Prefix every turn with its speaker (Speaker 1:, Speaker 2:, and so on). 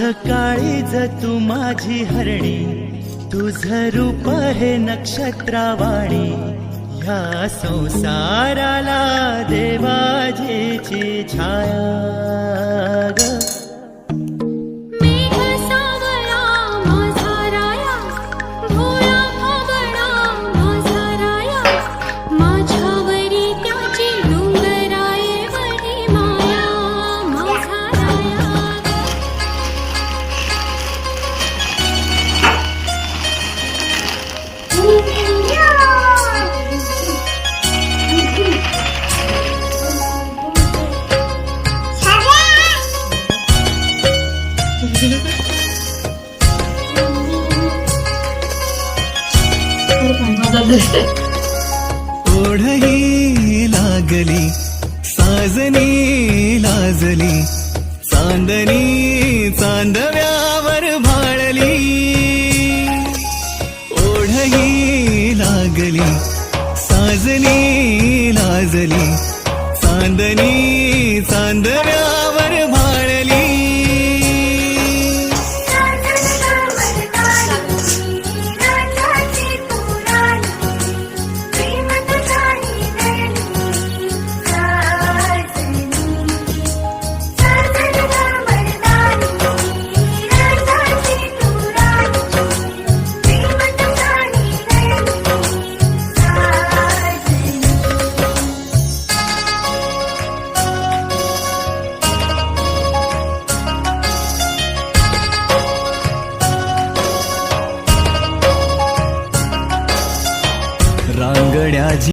Speaker 1: काळीज तू माझी हरणी. तुझ रूप हे नक्षत्रावाणी. ह्या संसाराला देवाजीची छाया.
Speaker 2: ओढही लागली साजनी लाजली चांदनी चांदव्यावर भाळली.
Speaker 1: ओढही लागली साजनी लाजली चांदनी चांदव्या रांगड्या